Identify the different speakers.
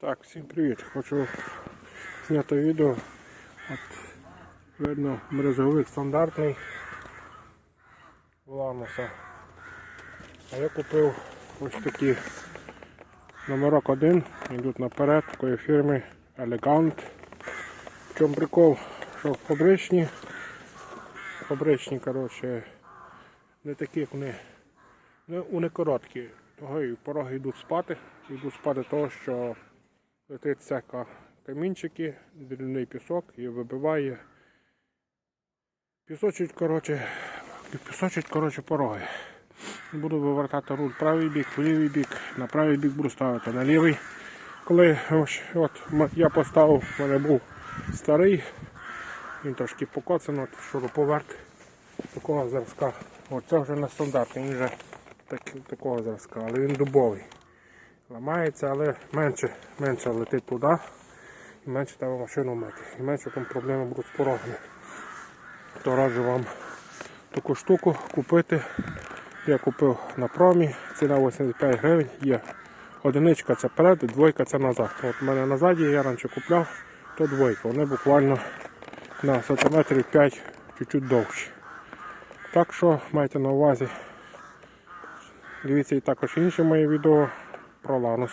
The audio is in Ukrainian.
Speaker 1: Так, всім привіт. Хочу зняти відео. От, видно, мережовик стандартний Ламоса. А я купив ось такі номерок один, йдуть наперед такої фірми Elegant. В чому прикол, що фабричні, фабричні, коротше, не такі як вони, вони короткі. Того і пороги йдуть спати, йдуть спати того, що летить всяка камінчики, дрібний пісок і вибиває. Пісочить, коротше, пісочить, коротше, пороги. Буду вивертати руль правий бік, лівий бік, на правий бік буду ставити на лівий. Коли от, я поставив, в мене був старий, він трошки покоцаний, от, шуруповерт такого зразка. От це вже не стандартний, він вже так, такого зразка, але він дубовий. Ламається, але менше, менше летить туди і менше треба машину мити. І менше там проблеми будуть з порогами. То раджу вам таку штуку купити. Я купив на промі, ціна 85 гривень є. Одиничка це перед, двойка це назад. От у мене назаді я раніше купляв, то двойка. Вони буквально на сантиметрів 5 чуть-чуть довші. Так що майте на увазі. Дивіться і також інші мої відео про Ланус.